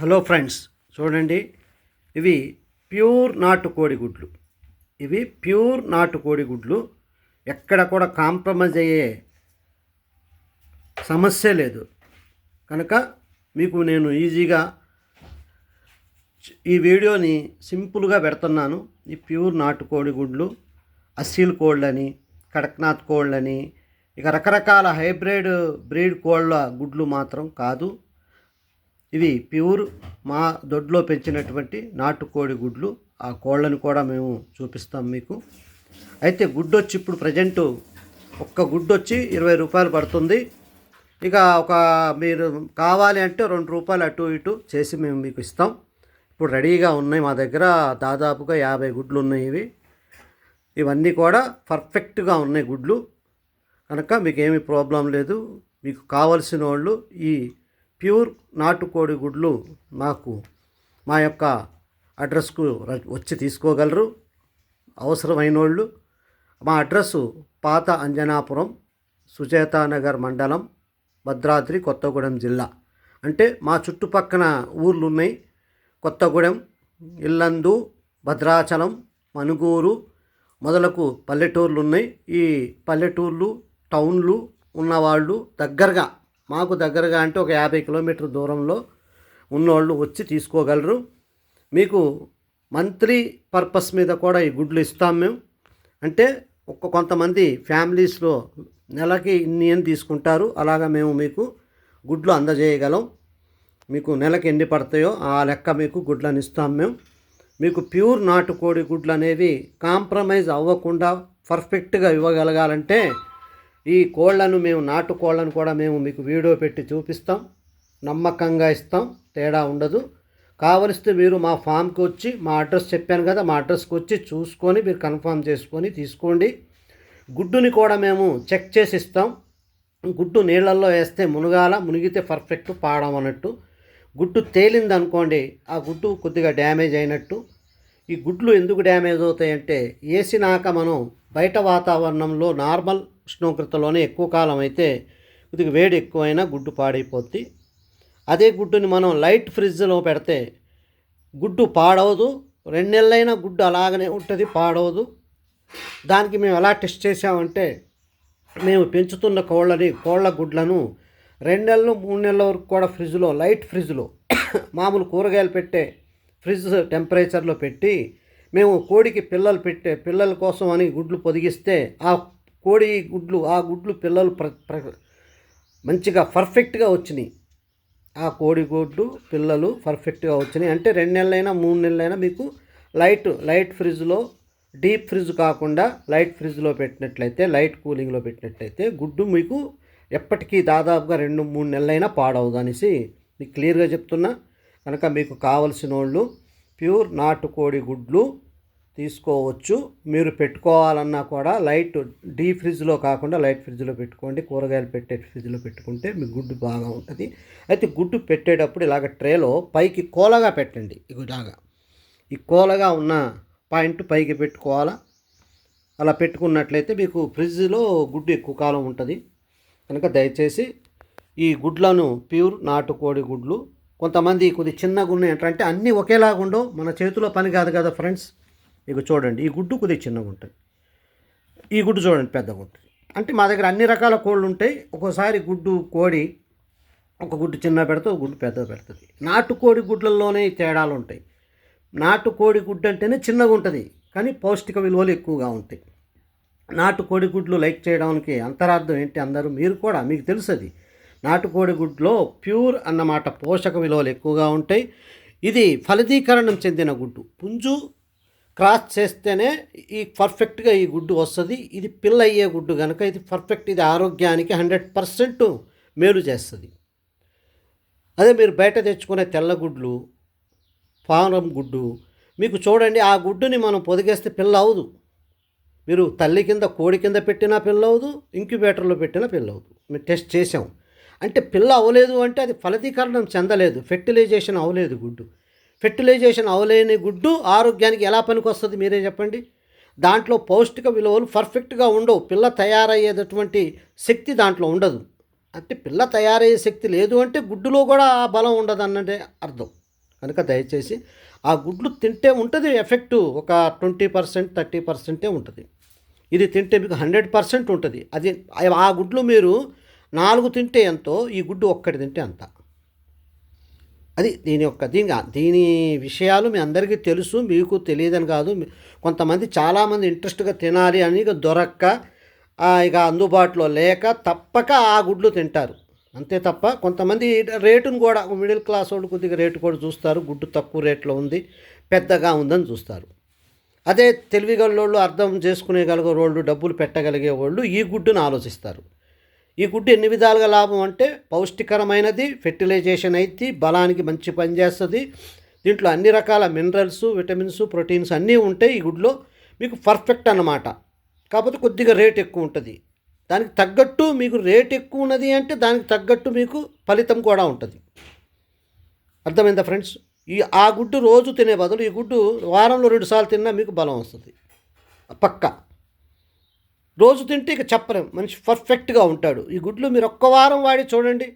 Hello friends చూడండి. ఇవి pure నాటు కోడిగుడ్లు ఇవి ప్యూర్ నాటు కోడిగుడ్లు ఎక్కడ కూడా కాంప్రమైజ్ అయ్యే సమస్య లేదు. కనుక మీకు నేను ఈజీగా ఈ వీడియోని సింపుల్గా పెడుతున్నాను. ఈ ప్యూర్ నాటు కోడిగుడ్లు అసీల్ కోళ్ళని కడక్నాథ్ కోళ్ళని ఇక రకరకాల హైబ్రిడ్ బ్రీడ్ కోళ్ళ గుడ్లు మాత్రం కాదు. ఇవి ప్యూర్ మా దొడ్లో పెంచినటువంటి నాటుకోడి గుడ్లు. ఆ కోళ్ళని కూడా మేము చూపిస్తాం మీకు. అయితే గుడ్డు వచ్చి ఇప్పుడు ప్రజెంటు ఒక్క గుడ్డు వచ్చి ఇరవై రూపాయలు పడుతుంది. ఇక ఒక మీరు కావాలి అంటే రెండు రూపాయలు అటు ఇటు చేసి మేము మీకు ఇస్తాం. ఇప్పుడు రెడీగా ఉన్నాయి మా దగ్గర దాదాపుగా యాభై గుడ్లు ఉన్నాయి ఇవి. ఇవన్నీ కూడా పర్ఫెక్ట్గా ఉన్నాయి గుడ్లు. కనుక మీకు ఏమీ ప్రాబ్లం లేదు. మీకు కావలసిన వాళ్ళు ఈ ప్యూర్ నాటుకోడి గుడ్లు మాకు మా యొక్క అడ్రస్కు వచ్చి తీసుకోగలరు. అవసరమైన వాళ్ళు మా అడ్రస్సు పాత అంజనాపురం సుచేతానగర్ మండలం భద్రాద్రి కొత్తగూడెం జిల్లా. అంటే మా చుట్టుపక్కన ఊర్లు ఉన్నాయి కొత్తగూడెం ఇల్లందు భద్రాచలం మనుగూరు మొదలకు పల్లెటూర్లు ఉన్నాయి ఈ పల్లెటూర్లు టౌన్లు ఉన్నవాళ్ళు దగ్గరగా మాకు దగ్గరగా అంటే ఒక యాభై కిలోమీటర్ దూరంలో ఉన్నవాళ్ళు వచ్చి తీసుకోగలరు. మీకు మంత్లీ పర్పస్ మీద కూడా ఈ గుడ్లు ఇస్తాం మేము. అంటే ఒక్క కొంతమంది ఫ్యామిలీస్లో నెలకి ఇన్ని అని తీసుకుంటారు. అలాగా మేము మీకు గుడ్లు అందజేయగలం. మీకు నెలకి ఎన్ని పడతాయో ఆ లెక్క మీకు గుడ్లను ఇస్తాం మేము. మీకు ప్యూర్ నాటుకోడి గుడ్లు అనేవి కాంప్రమైజ్ అవ్వకుండా పర్ఫెక్ట్గా ఇవ్వగలగాలంటే ఈ కోళ్ళను మేము నాటు కోళ్ళను కూడా మేము మీకు వీడియో పెట్టి చూపిస్తాం. నమ్మకంగా ఇస్తాం. తేడా ఉండదు. కావలిస్తే మీరు మా ఫామ్కి వచ్చి మా అడ్రస్ చెప్పాను కదా మా అడ్రస్కి వచ్చి చూసుకొని మీరు కన్ఫర్మ్ చేసుకొని తీసుకోండి. గుడ్డుని కూడా మేము చెక్ చేసి ఇస్తాం. గుడ్డు నీళ్ళల్లో వేస్తే మునగాల మునిగితే పర్ఫెక్ట్ పాడం అన్నట్టు. గుడ్డు తేలింది అనుకోండి ఆ గుడ్డు కొద్దిగా డ్యామేజ్ అయినట్టు. ఈ గుడ్లు ఎందుకు డ్యామేజ్ అవుతాయంటే వేసినాక మనం బయట వాతావరణంలో నార్మల్ ఉష్ణోగ్రతలోనే ఎక్కువ కాలం అయితే కొద్దిగా వేడి ఎక్కువైనా గుడ్డు పాడైపోద్ది. అదే గుడ్డుని మనం లైట్ ఫ్రిడ్జ్లో పెడితే గుడ్డు పాడవదు. రెండు నెలలైనా గుడ్డు అలాగనే ఉంటుంది పాడవదు. దానికి మేము ఎలా టెస్ట్ చేసామంటే మేము పెంచుతున్న కోళ్ళని కోళ్ళ గుడ్లను రెండు నెలలు మూడు నెలల వరకు కూడా ఫ్రిడ్జ్లో లైట్ ఫ్రిడ్జ్లో మామూలు కూరగాయలు పెట్టే ఫ్రిడ్జ్ టెంపరేచర్లో పెట్టి మేము కోడికి పిల్లలు పెట్టే పిల్లల కోసం అని గుడ్లు పొదిగిస్తే ఆ కోడి గుడ్లు ఆ గుడ్లు పిల్లలు ప్ర ప్ర- మంచిగా పర్ఫెక్ట్గా వచ్చినాయి. ఆ కోడిగుడ్డు పిల్లలు పర్ఫెక్ట్గా వచ్చినాయి. అంటే రెండు నెలలైనా మూడు నెలలైనా మీకు లైట్ లైట్ ఫ్రిడ్జ్లో డీప్ ఫ్రిడ్జ్ కాకుండా లైట్ ఫ్రిడ్జ్లో పెట్టినట్లయితే లైట్ కూలింగ్లో పెట్టినట్లయితే గుడ్డు మీకు ఎప్పటికీ దాదాపుగా రెండు మూడు నెలలైనా పాడవదు అనేసి మీకు క్లియర్గా చెప్తున్నా. కనుక మీకు కావలసిన వాళ్ళు ప్యూర్ నాటుకోడి గుడ్లు తీసుకోవచ్చు. మీరు పెట్టుకోవాలన్నా కూడా లైట్ డీ ఫ్రిడ్జ్లో కాకుండా లైట్ ఫ్రిడ్జ్లో పెట్టుకోండి. కూరగాయలు పెట్టే ఫ్రిడ్జ్లో పెట్టుకుంటే మీ గుడ్డు బాగా ఉంటుంది. అయితే గుడ్డు పెట్టేటప్పుడు ఇలాగ ట్రేలో పైకి కోలగా పెట్టండి. ఇలాగా. ఈ కోలగా ఉన్న పాయింట్ పైకి పెట్టుకోవాలా? అలా పెట్టుకున్నట్లయితే మీకు ఫ్రిడ్జ్లో గుడ్డు ఎక్కువ కాలం ఉంటుంది. కనుక దయచేసి ఈ గుడ్లను ప్యూర్ నాటుకోడి గుడ్లు. కొంతమంది కొద్ది చిన్నగా ఉన్నాయి అంటే అన్నీ ఒకేలాగా ఉండవు మన చేతిలో పని కాదు కదా ఫ్రెండ్స్. ఇక చూడండి ఈ గుడ్డు కొద్దిగా చిన్నగా ఉంటుంది. ఈ గుడ్డు చూడండి పెద్దగా ఉంటుంది. అంటే మా దగ్గర అన్ని రకాల కోళ్ళు ఉంటాయి. ఒక్కోసారి గుడ్డు కోడి ఒక గుడ్డు చిన్న పెడితే ఒక గుడ్డు పెద్దగా పెడుతుంది. నాటుకోడి గుడ్లలోనే తేడాలు ఉంటాయి. నాటుకోడి గుడ్డు అంటేనే చిన్నగా ఉంటుంది కానీ పౌష్టిక విలువలు ఎక్కువగా ఉంటాయి. నాటుకోడి గుడ్లు లైక్ చేయడానికి అంతరార్థం ఏంటి అందరూ? మీరు కూడా మీకు తెలుసు అది నాటుకోడి గుడ్లో ప్యూర్ అన్నమాట పోషక విలువలు ఎక్కువగా ఉంటాయి. ఇది ఫలదీకరణం చెందిన గుడ్డు. పుంజు క్రాస్ చేస్తేనే ఈ పర్ఫెక్ట్గా ఈ గుడ్డు వస్తుంది. ఇది పిల్ల అయ్యే గుడ్డు కనుక ఇది పర్ఫెక్ట్ ఇది ఆరోగ్యానికి హండ్రెడ్ పర్సెంట్ మేలు చేస్తుంది. అదే మీరు బయట తెచ్చుకునే తెల్లగుడ్లు ఫారం గుడ్డు మీకు చూడండి ఆ గుడ్డుని మనం పొదిగేస్తే పిల్ల అవదు మీరు తల్లి కింద కోడి కింద పెట్టినా పిల్ల అవదు ఇంక్యుబేటర్లో పెట్టినా పిల్ల అవదు మేము టెస్ట్ చేసాం అంటే పిల్ల అవ్వలేదు అంటే అది ఫలదీకరణం చెందలేదు ఫెర్టిలైజేషన్ అవ్వలేదు గుడ్డు. ఫెర్టిలైజేషన్ అవలేని గుడ్డు ఆరోగ్యానికి ఎలా పనికొస్తుంది మీరే చెప్పండి? దాంట్లో పౌష్టిక విలువలు పర్ఫెక్ట్గా ఉండవు. పిల్ల తయారయ్యేటటువంటి శక్తి దాంట్లో ఉండదు. అంటే పిల్ల తయారయ్యే శక్తి లేదు అంటే గుడ్డులో కూడా ఆ బలం ఉండదు అన్నదే అర్థం. కనుక దయచేసి ఆ గుడ్లు తింటే ఉంటుంది ఎఫెక్ట్ ఒక ట్వంటీ పర్సెంట్ థర్టీ పర్సెంటే ఉంటుంది. ఇది తింటే మీకు హండ్రెడ్ పర్సెంట్ ఉంటుంది. అది ఆ గుడ్లు మీరు నాలుగు తింటే ఎంతో ఈ గుడ్డు ఒక్కటి తింటే అంత. అది దీని యొక్క దీని దీని విషయాలు మీ అందరికీ తెలుసు మీకు తెలియదని కాదు. కొంతమంది చాలామంది ఇంట్రెస్ట్గా తినాలి అని ఇక దొరక్క ఇక అందుబాటులో లేక తప్పక ఆ గుడ్లు తింటారు. అంతే తప్ప కొంతమంది రేటును కూడా మిడిల్ క్లాస్ వాళ్ళు కొద్దిగా రేటు కూడా చూస్తారు. గుడ్డు తక్కువ రేట్లో ఉంది పెద్దగా ఉందని చూస్తారు. అదే తెలివిగలోళ్ళు అర్థం చేసుకునేగలిగే వాళ్ళు డబ్బులు పెట్టగలిగే వాళ్ళు ఈ గుడ్డును ఆలోచిస్తారు. ఈ గుడ్డు ఎన్ని విధాలుగా లాభం అంటే పౌష్టికరమైనది ఫెర్టిలైజేషన్ అయితే బలానికి మంచి పని చేస్తుంది. దీంట్లో అన్ని రకాల మినరల్స్ విటమిన్స్ ప్రోటీన్స్ అన్నీ ఉంటాయి ఈ గుడ్లో. మీకు పర్ఫెక్ట్ అన్నమాట. కాకపోతే కొద్దిగా రేట్ ఎక్కువ ఉంటుంది. దానికి తగ్గట్టు మీకు రేట్ ఎక్కువ ఉన్నది అంటే దానికి తగ్గట్టు మీకు ఫలితం కూడా ఉంటుంది. అర్థమైందా ఫ్రెండ్స్? ఈ ఆ గుడ్డు రోజు తినే బదులు ఈ గుడ్డు వారంలో రెండుసార్లు తిన్నా మీకు బలం వస్తుంది. పక్కా. రోజు తింటే ఇక చెప్పలేం. మనిషి పర్ఫెక్ట్గా ఉంటాడు. ఈ గుడ్లు మీరు ఒక్క వారం వాడి చూడండి.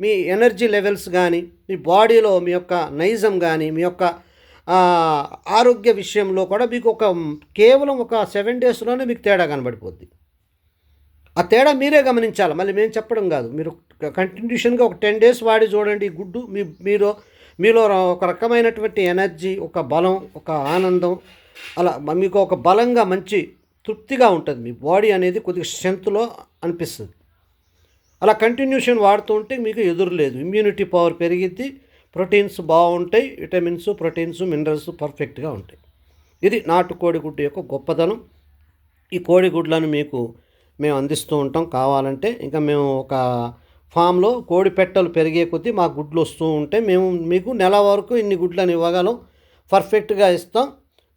మీ ఎనర్జీ లెవెల్స్ కానీ మీ బాడీలో మీ యొక్క నైజం కానీ మీ యొక్క ఆరోగ్య విషయంలో కూడా మీకు ఒక కేవలం ఒక సెవెన్ డేస్లోనే మీకు తేడా కనబడిపోద్ది. ఆ తేడా మీరే గమనించాలి. మళ్ళీ మేము చెప్పడం కాదు. మీరు కంటిన్యూషన్గా ఒక టెన్ డేస్ వాడి చూడండి. ఈ గుడ్డు మీ మీరు మీలో ఒక రకమైనటువంటి ఎనర్జీ ఒక బలం ఒక ఆనందం అలా మీకు ఒక బలంగా మంచి తృప్తిగా ఉంటుంది. మీ బాడీ అనేది కొద్దిగా స్ట్రెంత్లో అనిపిస్తుంది. అలా కంటిన్యూషన్ వాడుతూ ఉంటే మీకు ఎదురు లేదు. ఇమ్యూనిటీ పవర్ పెరిగిద్ది. ప్రోటీన్స్ బాగుంటాయి. విటమిన్స్ ప్రోటీన్స్ మినరల్స్ పర్ఫెక్ట్గా ఉంటాయి. ఇది నాటు కోడిగుడ్డు యొక్క గొప్పతనం ఈ కోడిగుడ్లను మీకు మేము అందిస్తూ ఉంటాం. కావాలంటే ఇంకా మేము ఒక ఫామ్లో కోడి పెట్టలు పెరిగే కొద్దీ మా గుడ్లు వస్తూ ఉంటే మేము మీకు నెల వరకు ఇన్ని గుడ్లను ఇవ్వగలం. పర్ఫెక్ట్గా ఇస్తాం.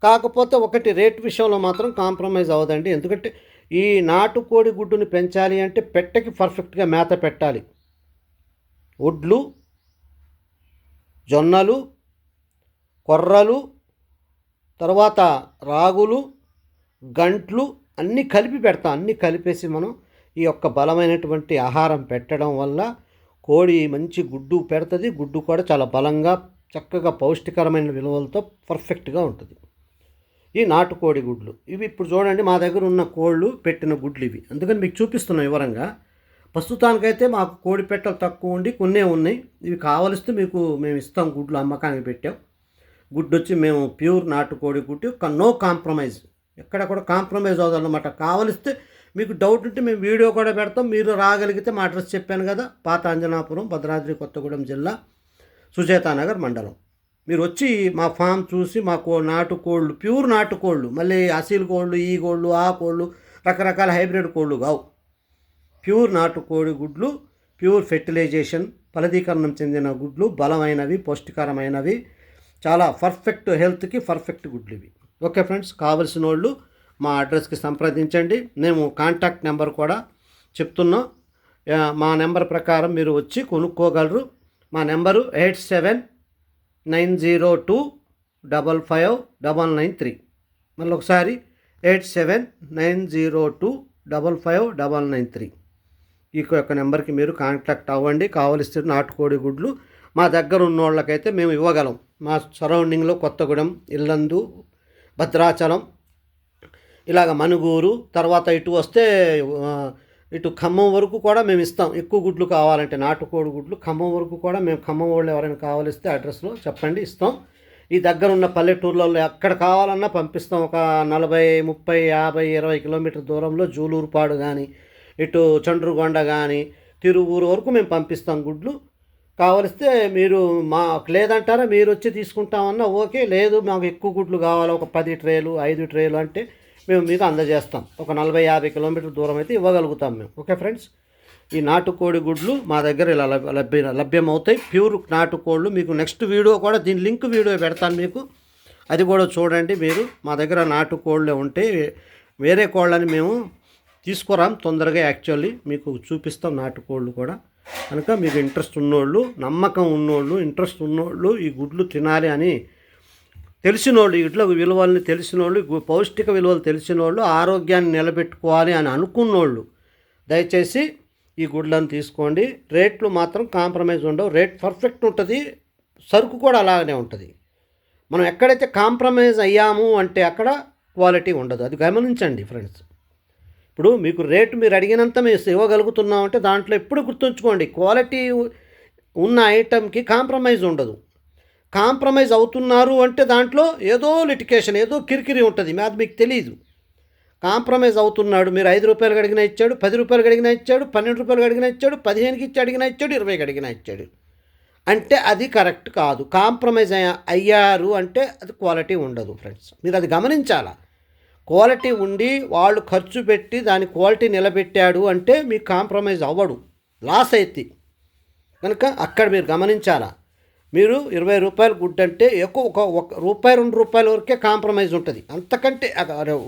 కాకపోతే ఒకటి రేట్ విషయంలో మాత్రం కాంప్రమైజ్ అవ్వదండి. ఎందుకంటే ఈ నాటుకోడి గుడ్డుని పెంచాలి అంటే పెట్టకి పర్ఫెక్ట్గా మేత పెట్టాలి. ఒడ్లు జొన్నలు కొర్రలు తర్వాత రాగులు గంట్లు అన్నీ కలిపి పెడతాం. అన్నీ కలిపేసి మనం ఈ యొక్క బలమైనటువంటి ఆహారం పెట్టడం వల్ల కోడి మంచి గుడ్డు పెడుతుంది. గుడ్డు కూడా చాలా బలంగా చక్కగా పౌష్టికరమైన విలువలతో పర్ఫెక్ట్గా ఉంటుంది. ఈ నాటుకోడి గుడ్లు. ఇవి ఇప్పుడు చూడండి మా దగ్గర ఉన్న కోళ్ళు పెట్టిన గుడ్లు ఇవి. అందుకని మీకు చూపిస్తున్నాం వివరంగా. ప్రస్తుతానికైతే మాకు కోడి పెట్టలు తక్కువ ఉండి కొన్నే ఉన్నాయి. ఇవి కావలిస్తే మీకు మేము ఇస్తాం గుడ్లు అమ్మకానికి పెట్టాం. గుడ్డు వచ్చి మేము ప్యూర్ నాటుకోడి గుడ్డు నో కాంప్రమైజ్. ఎక్కడ కూడా కాంప్రమైజ్ అవ్వదన్నమాట. కావలిస్తే మీకు డౌట్ ఉంటే మేము వీడియో కూడా పెడతాం. మీరు రాగలిగితే మా అడ్రస్ చెప్పాను కదా. పాత అంజనాపురం భద్రాద్రి కొత్తగూడెం జిల్లా సుచేతానగర్ మండలం. మీరు వచ్చి మా ఫామ్ చూసి మా కో నాటు కోళ్ళు ప్యూర్ నాటుకోళ్ళు మళ్ళీ అసీల్ కోళ్ళు ఈ కోళ్ళు ఆ కోళ్ళు రకరకాల హైబ్రిడ్ కోళ్ళు కావు. ప్యూర్ నాటు కోడి గుడ్లు ప్యూర్ ఫెర్టిలైజేషన్ ఫలదీకరణం చెందిన గుడ్లు బలమైనవి పౌష్టికరమైనవి చాలా పర్ఫెక్ట్ హెల్త్కి పర్ఫెక్ట్ గుడ్లు ఇవి. ఓకే ఫ్రెండ్స్ కావలసిన వాళ్ళు మా అడ్రస్కి సంప్రదించండి. మేము కాంటాక్ట్ నెంబర్ కూడా చెప్తున్నాం. మా నెంబర్ ప్రకారం మీరు వచ్చి కొనుక్కోగలరు. మా number eight seven nine zero two double five double nine three. మళ్ళీ ఒకసారి eight seven nine zero two double five double nine three. ఈ యొక్క నెంబర్కి మీరు కాంటాక్ట్ అవ్వండి. కావలిస్తే నాటుకోడి గుడ్లు మా దగ్గర ఉన్న వాళ్ళకైతే మేము ఇవ్వగలం. మా సరౌండింగ్లో కొత్తగూడెం ఇల్లందు భద్రాచలం ఇలాగ మనుగూరు తర్వాత ఇటు వస్తే ఇటు ఖమ్మం వరకు కూడా మేము ఇస్తాం. ఎక్కువ గుడ్లు కావాలంటే నాటుకోడి గుడ్లు. ఖమ్మం వరకు కూడా మేము ఖమ్మం వాళ్ళు ఎవరైనా కావాలిస్తే అడ్రస్లో చెప్పండి ఇస్తాం. ఈ దగ్గర ఉన్న పల్లెటూర్లలో ఎక్కడ కావాలన్నా పంపిస్తాం. ఒక నలభై ముప్పై యాభై ఇరవై కిలోమీటర్ దూరంలో జూలూరుపాడు కానీ ఇటు చండ్రుగొండ కానీ తిరువూరు వరకు మేము పంపిస్తాం గుడ్లు. కావలిస్తే మీరు మాకు లేదంటారా మీరు వచ్చి తీసుకుంటామన్నా ఓకే. లేదు మాకు ఎక్కువ గుడ్లు కావాలి. ఒక పది ట్రేలు ఐదు ట్రేలు అంటే మేము మీకు అందజేస్తాం. ఒక నలభై యాభై కిలోమీటర్ దూరం అయితే ఇవ్వగలుగుతాం మేము. Okay friends? ఈ నాటుకోడి గుడ్లు మా దగ్గర ఇలా లభ్య లభ్యమవుతాయి. ప్యూర్ నాటుకోళ్ళు మీకు నెక్స్ట్ వీడియో కూడా దీని లింక్ వీడియో పెడతాను మీకు. అది కూడా చూడండి మీరు. మా దగ్గర నాటుకోళ్ళే ఉంటే వేరే కోళ్ళని మేము తీసుకురాం తొందరగా యాక్చువల్లీ మీకు చూపిస్తాం నాటుకోళ్ళు కూడా. కనుక మీకు ఇంట్రెస్ట్ ఉన్నోళ్ళు నమ్మకం ఉన్నోళ్ళు ఇంట్రెస్ట్ ఉన్నోళ్ళు ఈ గుడ్లు తినాలి అని తెలిసినోళ్ళు ఇట్లా విలువల్ని తెలిసినోళ్ళు పౌష్టిక విలువలు తెలిసినోళ్ళు ఆరోగ్యాన్ని నిలబెట్టుకోవాలి అని అనుకున్నోళ్ళు దయచేసి ఈ గుడ్లను తీసుకోండి. రేట్లు మాత్రం కాంప్రమైజ్ ఉండవు. రేట్ పర్ఫెక్ట్ ఉంటుంది సరుకు కూడా అలాగనే ఉంటుంది. మనం ఎక్కడైతే కాంప్రమైజ్ అయ్యాము అంటే అక్కడ క్వాలిటీ ఉండదు. అది గమనించండి ఫ్రెండ్స్. ఇప్పుడు మీకు రేటు మీరు అడిగినంత మేము ఇవ్వగలుగుతున్నాం అంటే దాంట్లో ఎప్పుడు గుర్తుంచుకోండి. క్వాలిటీ ఉన్న ఐటెంకి కాంప్రమైజ్ ఉండదు. కాంప్రమైజ్ అవుతున్నారు అంటే దాంట్లో ఏదో లిటికేషన్ ఏదో కిరికిరి ఉంటుంది. అది మీకు తెలియదు కాంప్రమైజ్ అవుతున్నాడు మీరు ఐదు రూపాయలు అడిగినా ఇచ్చాడు పది రూపాయలు అడిగినా ఇచ్చాడు పన్నెండు రూపాయలు అడిగినా ఇచ్చాడు పదిహేనుకి ఇచ్చి అడిగినా ఇచ్చాడు ఇరవైకి అడిగినా ఇచ్చాడు. అంటే అది కరెక్ట్ కాదు. కాంప్రమైజ్ అయ్యారు అంటే అది క్వాలిటీ ఉండదు ఫ్రెండ్స్. మీరు అది గమనించాలా? క్వాలిటీ ఉండి వాళ్ళు ఖర్చు పెట్టి దాని క్వాలిటీ నిలబెట్టాడు అంటే మీకు కాంప్రమైజ్ అవ్వడు. లాస్ అవుతుంది కనుక అక్కడ మీరు గమనించాలా? మీరు ఇరవై రూపాయలు గుడ్ అంటే ఎక్కువ ఒక ఒక రూపాయి రెండు రూపాయల వరకే కాంప్రమైజ్ ఉంటుంది. అంతకంటే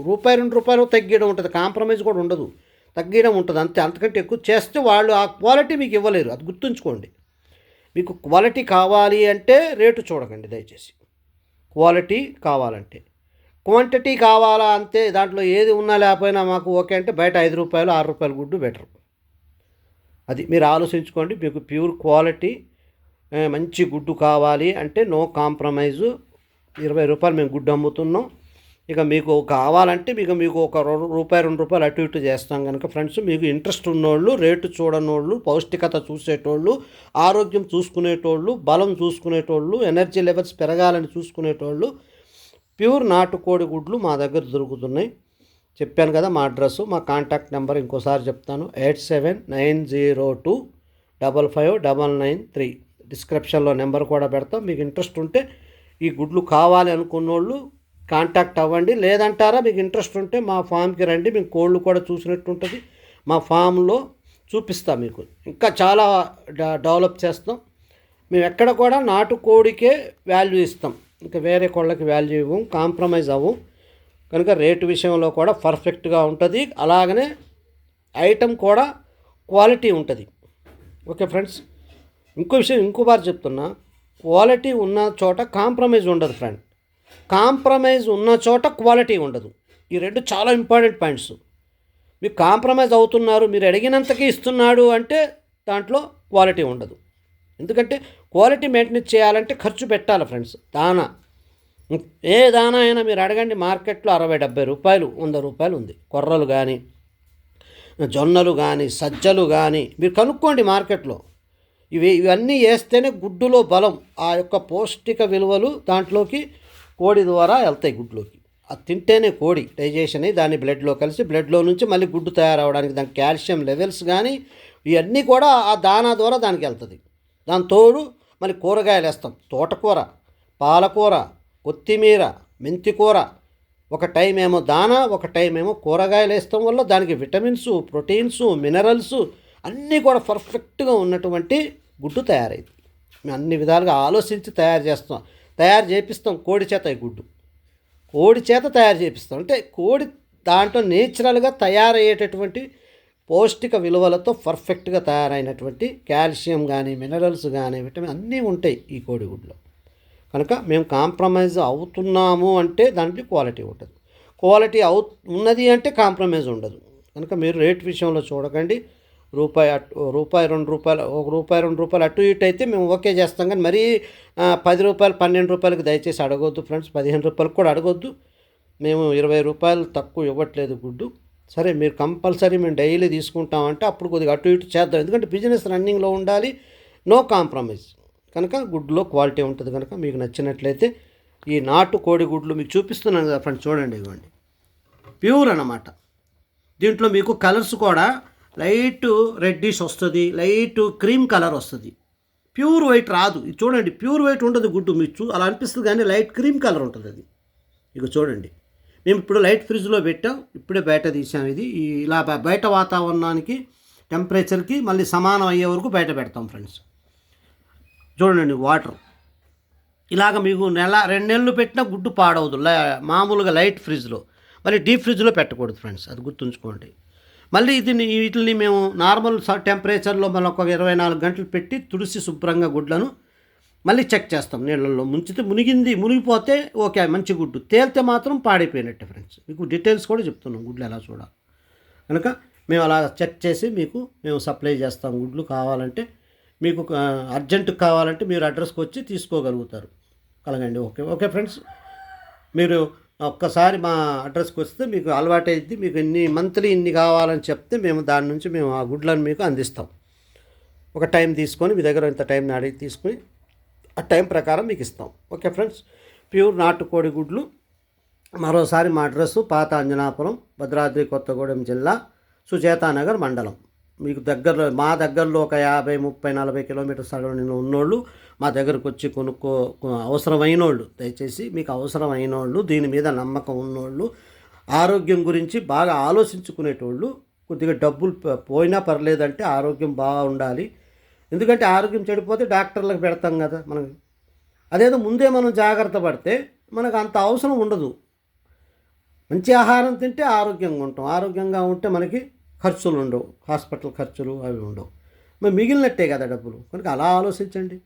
రూపాయి రెండు రూపాయలు తగ్గడం ఉంటుంది. కాంప్రమైజ్ కూడా ఉండదు. తగ్గడం ఉంటుంది. అంతే. అంతకంటే ఎక్కువ చేస్తే వాళ్ళు ఆ క్వాలిటీ మీకు ఇవ్వలేరు. అది గుర్తుంచుకోండి. మీకు క్వాలిటీ కావాలి అంటే రేటు చూడకండి దయచేసి. క్వాలిటీ కావాలంటే. క్వాంటిటీ కావాలా అంతే దాంట్లో ఏది ఉన్నా లేకపోయినా మాకు ఓకే అంటే బయట ఐదు రూపాయలు ఆరు రూపాయలు గుడ్డు బెటర్. అది మీరు ఆలోచించుకోండి. మీకు ప్యూర్ క్వాలిటీ మంచి గుడ్డు కావాలి అంటే నో కాంప్రమైజు. ఇరవై రూపాయలు మేము గుడ్డు అమ్ముతున్నాం. ఇక మీకు కావాలంటే మీకు మీకు ఒక రూపాయి రెండు రూపాయలు అటు ఇటు చేస్తాం కనుక ఫ్రెండ్స్ మీకు ఇంట్రెస్ట్ ఉన్నోళ్ళు రేటు చూడనోళ్ళు పౌష్టికత చూసేటోళ్ళు ఆరోగ్యం చూసుకునేటోళ్ళు బలం చూసుకునేటోళ్ళు ఎనర్జీ లెవెల్స్ పెరగాలని చూసుకునేటోళ్ళు ప్యూర్ నాటుకోడి గుడ్లు మా దగ్గర దొరుకుతున్నాయి. చెప్పాను కదా మా అడ్రస్ మా కాంటాక్ట్ నెంబర్ ఇంకోసారి చెప్తాను. Eight seven nine zero two double five double nine three. డిస్క్రిప్షన్లో నెంబర్ కూడా పెడతాం. మీకు ఇంట్రెస్ట్ ఉంటే ఈ గుడ్లు కావాలి అనుకున్నోళ్ళు కాంటాక్ట్ అవ్వండి. లేదంటారా మీకు ఇంట్రెస్ట్ ఉంటే మా ఫామ్కి రండి. మేము కోళ్ళు కూడా చూసినట్టు ఉంటుంది మా ఫామ్లో చూపిస్తాం మీకు. ఇంకా చాలా డ- డెవలప్ చేస్తాం. మేము ఎక్కడ కూడా నాటు కోడికే వాల్యూ ఇస్తాం. ఇంకా వేరే కోళ్ళకి వాల్యూ ఇవ్వం కాంప్రమైజ్ అవ్వం. కనుక రేటు విషయంలో కూడా పర్ఫెక్ట్గా ఉంటుంది. అలాగనే ఐటెం కూడా క్వాలిటీ ఉంటుంది. Okay friends? ఇంకో విషయం ఇంకో బార్ చెప్తున్నా. క్వాలిటీ ఉన్న చోట కాంప్రమైజ్ ఉండదు ఫ్రెండ్ కాంప్రమైజ్ ఉన్న చోట క్వాలిటీ ఉండదు. ఈ రెండు చాలా ఇంపార్టెంట్ పాయింట్స్ మీరు కాంప్రమైజ్ అవుతున్నారు మీరు అడిగినంతకి ఇస్తున్నాడు అంటే దాంట్లో క్వాలిటీ ఉండదు. ఎందుకంటే క్వాలిటీ మెయింటెనెన్స్ చేయాలంటే ఖర్చు పెట్టాలి ఫ్రెండ్స్ దానా. ఏ దానా అయినా మీరు అడగండి మార్కెట్లో అరవై డెబ్బై రూపాయలు వంద రూపాయలు ఉంది. కొర్రలు కానీ జొన్నలు కానీ సజ్జలు కానీ మీరు కనుక్కోండి మార్కెట్లో. ఇవి ఇవన్నీ వేస్తేనే గుడ్డులో బలం. ఆ యొక్క పౌష్టిక విలువలు దాంట్లోకి కోడి ద్వారా వెళ్తాయి గుడ్లోకి. అది తింటేనే కోడి. డైజెషన్ అయ్యి దాన్ని బ్లడ్లో కలిసి బ్లడ్లో నుంచి మళ్ళీ గుడ్డు తయారవడానికి దాని కాల్షియం లెవెల్స్ కానీ ఇవన్నీ కూడా ఆ దానా ద్వారా దానికి వెళ్తుంది. దాని తోడు మళ్ళీ కూరగాయలు వేస్తాం. తోటకూర పాలకూర కొత్తిమీర మెంతికూర. ఒక టైం ఏమో దానా ఒక టైం ఏమో కూరగాయలు వేస్తాం వల్ల దానికి విటమిన్స్ ప్రోటీన్స్ మినరల్స్ అన్నీ కూడా పర్ఫెక్ట్గా ఉన్నటువంటి గుడ్డు తయారైంది. మేము అన్ని విధాలుగా ఆలోచించి తయారు చేస్తాం తయారు చేపిస్తాం కోడి చేత ఈ గుడ్డు. కోడి చేత తయారు చేపిస్తాం. అంటే కోడి దాంట్లో నేచురల్గా తయారయ్యేటటువంటి పౌష్టిక విలువలతో పర్ఫెక్ట్గా తయారైనటువంటి కాల్షియం కానీ మినరల్స్ కానీ విటమిన్ అన్నీ ఉంటాయి ఈ కోడిగుడ్లో కనుక మేము కాంప్రమైజ్ అవుతున్నాము అంటే దాంట్లో క్వాలిటీ ఉంటుంది. క్వాలిటీ అవు ఉన్నది అంటే కాంప్రమైజ్ ఉండదు. కనుక మీరు రేట్ విషయంలో చూడకండి. రూపాయి అటు రూపాయి రెండు రూపాయలు ఒక రూపాయి రెండు రూపాయలు అటు ఇటు అయితే మేము ఓకే చేస్తాం. కానీ మరీ పది రూపాయలు పన్నెండు రూపాయలకి దయచేసి అడగొద్దు ఫ్రెండ్స్. పదిహేను రూపాయలకు కూడా అడగొద్దు. మేము ఇరవై రూపాయలు తక్కువ ఇవ్వట్లేదు గుడ్డు. సరే మీరు కంపల్సరీ మేము డైలీ తీసుకుంటామంటే అప్పుడు కొద్దిగా అటు ఇటు చేద్దాం. ఎందుకంటే బిజినెస్ రన్నింగ్లో ఉండాలి. No compromise. కనుక గుడ్లో క్వాలిటీ ఉంటుంది కనుక మీకు నచ్చినట్లయితే ఈ నాటు కోడి గుడ్లు మీకు చూపిస్తున్నాను కదా ఫ్రెండ్స్ చూడండి ఇవ్వండి ప్యూర్ అన్నమాట. దీంట్లో మీకు కలర్స్ కూడా లైట్ రెడ్డిష్ వస్తుంది లైట్ క్రీమ్ కలర్ వస్తుంది. ప్యూర్ వైట్ రాదు. ఇది చూడండి ప్యూర్ వైట్ ఉండదు గుడ్డు మిచ్చు చూ అలా అనిపిస్తుంది కానీ లైట్ క్రీమ్ కలర్ ఉంటుంది అది. ఇక చూడండి. మేము ఇప్పుడు లైట్ ఫ్రిడ్జ్లో పెట్టాం ఇప్పుడే బయట తీసాం ఇది. ఇలా బయట వాతావరణానికి టెంపరేచర్కి మళ్ళీ సమానం అయ్యే వరకు బయట పెడతాం ఫ్రెండ్స్. చూడండి వాటర్. ఇలాగ మీకు నెల రెండు నెలలు పెట్టినా గుడ్డు పాడవదు. లై- మామూలుగా లైట్ ఫ్రిడ్జ్లో. మరి డీప్ ఫ్రిడ్జ్లో పెట్టకూడదు ఫ్రెండ్స్ అది గుర్తుంచుకోండి. మళ్ళీ ఇది వీటిని మేము నార్మల్ స- టెంపరేచర్లో మళ్ళీ ఒక ఇరవై నాలుగు గంటలు పెట్టి తుడిసి శుభ్రంగా గుడ్లను మళ్ళీ చెక్ చేస్తాం నీళ్ళల్లో. ముంచితే మునిగింది మునిగిపోతే ఓకే మంచి గుడ్డు. తేలితే మాత్రం పాడైపోయినట్టే ఫ్రెండ్స్. మీకు డీటెయిల్స్ కూడా చెప్తున్నాం గుడ్లు ఎలా చూడాలి. కనుక మేము అలా చెక్ చేసి మీకు మేము సప్లై చేస్తాం గుడ్లు కావాలంటే. మీకు అర్జెంటు అర్జెంట్ కావాలంటే మీరు అడ్రస్కి వచ్చి తీసుకోగలుగుతారు. కలగండి. Okay okay friends. మీరు ఒక్కసారి మా అడ్రస్కి వస్తే మీకు అలవాటు మీకు ఇన్ని మంత్లీ ఇన్ని కావాలని చెప్తే మేము దాని నుంచి మేము ఆ గుడ్లను మీకు అందిస్తాం. ఒక టైం తీసుకొని మీ దగ్గర ఇంత టైం అడిగి తీసుకొని ఆ టైం ప్రకారం మీకు ఇస్తాం. Okay friends? ప్యూర్ నాటుకోడి గుడ్లు. మరోసారి మా అడ్రస్సు పాత అంజనాపురం భద్రాద్రి కొత్తగూడెం జిల్లా సుచేతానగర్ మండలం. మీకు దగ్గరలో మా దగ్గరలో ఒక యాభై ముప్పై నలభై కిలోమీటర్స్ సరౌండింగ్లో ఉన్నోళ్ళు మా దగ్గరకు వచ్చి కొనుక్కో అవసరమైన వాళ్ళు దయచేసి మీకు అవసరమైన వాళ్ళు దీని మీద నమ్మకం ఉన్నోళ్ళు ఆరోగ్యం గురించి బాగా ఆలోచించుకునేటోళ్ళు కొద్దిగా డబ్బులు పోయినా పర్లేదంటే ఆరోగ్యం బాగుండాలి. ఎందుకంటే ఆరోగ్యం చెడిపోతే డాక్టర్లకు పెడతాం కదా మనకి అదేదో ముందే మనం జాగ్రత్త పడితే మనకు అంత అవసరం ఉండదు. మంచి ఆహారం తింటే ఆరోగ్యంగా ఉంటాం. ఆరోగ్యంగా ఉంటే మనకి ఖర్చులు ఉండవు. హాస్పిటల్ ఖర్చులు అవి ఉండవు. మరి మిగిలినట్టే కదా డబ్బులు. కనుక అలా ఆలోచించండి.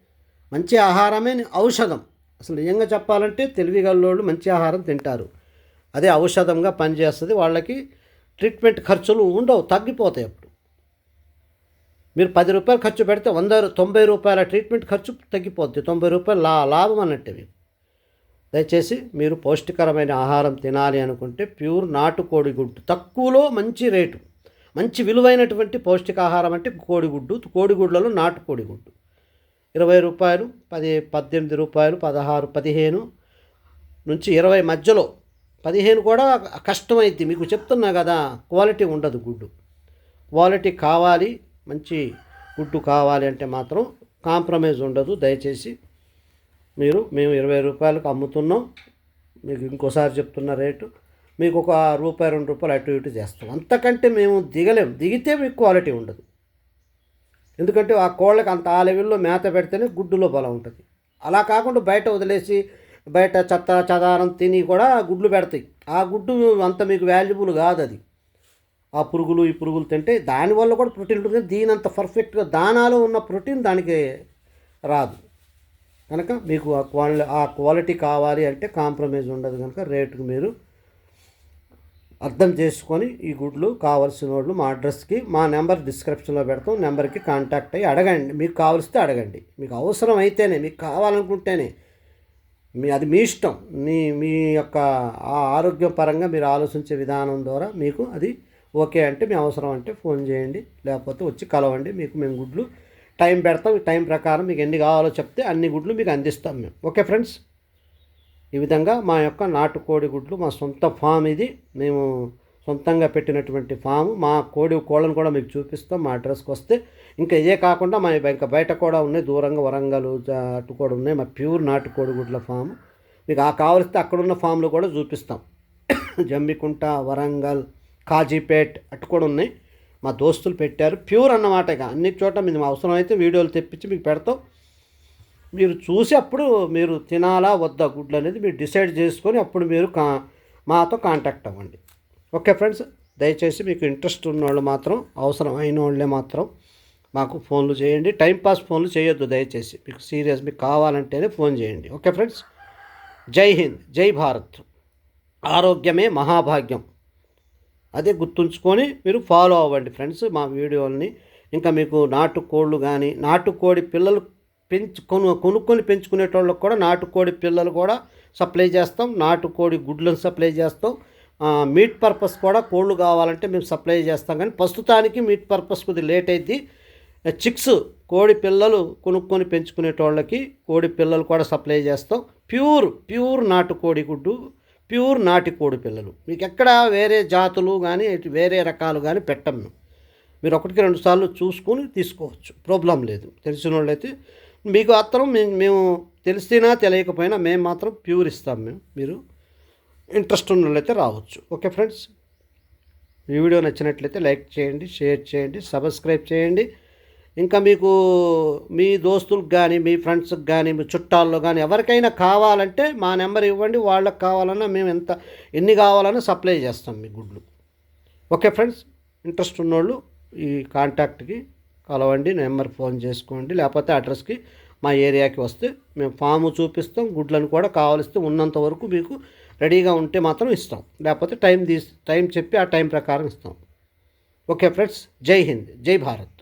మంచి ఆహారమే ఔషధం. అసలు నిజంగా చెప్పాలంటే తెలివిగల్లోళ్ళు మంచి ఆహారం తింటారు. అదే ఔషధంగా పనిచేస్తుంది. వాళ్ళకి ట్రీట్మెంట్ ఖర్చులు ఉండవు తగ్గిపోతాయి అప్పుడు. మీరు పది రూపాయలు ఖర్చు పెడితే వంద తొంభై రూపాయల ట్రీట్మెంట్ ఖర్చు తగ్గిపోద్ది. తొంభై రూపాయలు లా లాభం అన్నట్టే మీకు. దయచేసి మీరు పౌష్టికరమైన ఆహారం తినాలి అనుకుంటే ప్యూర్ నాటుకోడి గుడ్డు. తక్కువలో మంచి రేటు. మంచి విలువైనటువంటి పౌష్టికాహారం అంటే కోడిగుడ్డు కోడిగుడ్లలో నాటు కోడిగుడ్డు. ఇరవై రూపాయలు పది పద్దెనిమిది రూపాయలు పదహారు పదిహేను నుంచి ఇరవై మధ్యలో. పదిహేను కూడా కష్టమైద్ది. మీకు చెప్తున్నా కదా క్వాలిటీ ఉండదు గుడ్డు. క్వాలిటీ కావాలి మంచి గుడ్డు కావాలి అంటే మాత్రం కాంప్రమైజ్ ఉండదు. దయచేసి మీరు మేము ఇరవై రూపాయలకు అమ్ముతున్నాం. మీకు ఇంకోసారి చెప్తున్న రేటు మీకు ఒక రూపాయి రెండు రూపాయలు అటు ఇటు చేస్తాం. అంతకంటే మేము దిగలేము దిగితే మీకు క్వాలిటీ ఉండదు. ఎందుకంటే ఆ కోళ్ళకి అంత ఆ లెవెల్లో మేత పెడితేనే గుడ్డులో బలం ఉంటుంది. అలా కాకుండా బయట వదిలేసి బయట చెత్త చదారం తిని కూడా గుడ్లు పెడతాయి. ఆ గుడ్డు అంత మీకు వాల్యుబుల్ కాదు అది. ఆ పురుగులు ఈ పురుగులు తింటే దానివల్ల కూడా ప్రోటీన్ ఉంటుంది. దీని అంత పర్ఫెక్ట్గా దానాలో ఉన్న ప్రోటీన్ దానికి రాదు. కనుక మీకు ఆ క్వాలి ఆ క్వాలిటీ కావాలి అంటే కాంప్రమైజ్ ఉండదు. కనుక రేటుకు మీరు అర్థం చేసుకొని ఈ గుడ్లు కావాల్సిన వాళ్ళు మా అడ్రస్కి మా నెంబర్ డిస్క్రిప్షన్లో పెడతాం. నెంబర్కి కాంటాక్ట్ అయ్యి అడగండి. మీకు కావలిస్తే అడగండి. మీకు అవసరం అయితేనే మీకు కావాలనుకుంటేనే. మీ అది మీ ఇష్టం. మీ మీ యొక్క ఆరోగ్యపరంగా పరంగా మీరు ఆలోచించే విధానం ద్వారా మీకు అది ఓకే అంటే మీ అవసరం అంటే ఫోన్ చేయండి. లేకపోతే వచ్చి కలవండి. మీకు మేము గుడ్లు టైం పెడతాం. టైం ప్రకారం మీకు ఎన్ని కావాలో చెప్తే అన్ని గుడ్లు మీకు అందిస్తాం మేము. Okay friends? ఈ విధంగా మా యొక్క నాటుకోడి గుడ్లు మా సొంత ఫామ్ ఇది. మేము సొంతంగా పెట్టినటువంటి ఫామ్. మా కోడి కోళ్ళను కూడా మీకు చూపిస్తాం మా అడ్రస్కి వస్తే. ఇంకా ఇదే కాకుండా మా ఇంకా బయట కూడా ఉన్నాయి దూరంగా వరంగల్ అటు కూడా ఉన్నాయి. మా ప్యూర్ నాటుకోడి గుడ్ల ఫామ్. మీకు ఆ కావలిస్తే అక్కడున్న ఫామ్లు కూడా చూపిస్తాం. జమ్మికుంట వరంగల్ కాజీపేట్ అటు కూడా ఉన్నాయి. మా దోస్తులు పెట్టారు. ప్యూర్ అన్నమాట ఇక. అన్ని చోట మీకు అవసరమైతే వీడియోలు తెప్పించి మీకు పెడతాం. మీరు చూసి అప్పుడు మీరు తినాలా వద్దా గుడ్లు అనేది మీరు డిసైడ్ చేసుకొని అప్పుడు మీరు కా మాతో కాంటాక్ట్ అవ్వండి. ఓకే ఫ్రెండ్స్ దయచేసి మీకు ఇంట్రెస్ట్ ఉన్నవాళ్ళు మాత్రం అవసరం అయిన వాళ్ళే మాత్రం మాకు ఫోన్లు చేయండి. టైంపాస్ ఫోన్లు చేయొద్దు దయచేసి. మీకు సీరియస్ మీకు కావాలంటేనే ఫోన్ చేయండి. ఓకే ఫ్రెండ్స్ జై హింద్ జై భారత్. ఆరోగ్యమే మహాభాగ్యం. అదే గుర్తుంచుకొని మీరు ఫాలో అవ్వండి ఫ్రెండ్స్ మా వీడియోల్ని. ఇంకా మీకు నాటుకోళ్ళు కానీ నాటుకోడి పిల్లలు పెంచు కొను కొనుక్కొని పెంచుకునేటోళ్ళకి కూడా నాటుకోడి పిల్లలు కూడా సప్లై చేస్తాం. నాటుకోడి గుడ్లను సప్లై చేస్తాం. మీట్ పర్పస్ కూడా కోళ్ళు కావాలంటే మేము సప్లై చేస్తాం. కానీ ప్రస్తుతానికి మీట్ పర్పస్ కొద్ది లేట్ అయింది చిక్స్ కోడి పిల్లలు కొనుక్కొని పెంచుకునేటోళ్ళకి కోడి పిల్లలు కూడా సప్లై చేస్తాం. ప్యూర్ ప్యూర్ నాటుకోడి గుడ్డు ప్యూర్ నాటి కోడి పిల్లలు. మీకు ఎక్కడ వేరే జాతులు కానీ వేరే రకాలు కానీ పెట్టం. మేము మీరు ఒకటికి రెండు సార్లు చూసుకొని తీసుకోవచ్చు. ప్రాబ్లం లేదు. తెలిసిన వాళ్ళైతే మీకు అత్తరం మేము మేము తెలిసినా తెలియకపోయినా మేము మాత్రం ప్యూర్ ఇస్తాం మేము. మీరు ఇంట్రెస్ట్ ఉన్న వాళ్ళైతే రావచ్చు. ఓకే ఫ్రెండ్స్ ఈ వీడియో నచ్చినట్లయితే లైక్ చేయండి షేర్ చేయండి సబ్స్క్రైబ్ చేయండి. ఇంకా మీకు మీ దోస్తులకు కానీ మీ ఫ్రెండ్స్కి కానీ మీ చుట్టాల్లో కానీ ఎవరికైనా కావాలంటే మా నెంబర్ ఇవ్వండి. వాళ్ళకి కావాలన్నా మేము ఎంత ఎన్ని కావాలన్నా సప్లై చేస్తాం మీ గుడ్లు. ఓకే ఫ్రెండ్స్ ఇంట్రెస్ట్ ఉన్నోళ్ళు ఈ కాంటాక్ట్కి కలవండి నెంబర్ ఫోన్ చేసుకోండి లేకపోతే అడ్రస్కి మా ఏరియాకి వస్తే మేము ఫాము చూపిస్తాం గుడ్లను కూడా కావలిస్తే ఉన్నంత వరకు మీకు రెడీగా ఉంటే మాత్రం ఇస్తాం. లేకపోతే టైం తీసి టైం చెప్పి ఆ టైం ప్రకారం ఇస్తాం. ఓకే ఫ్రెండ్స్ జై హింద్ జై భారత్.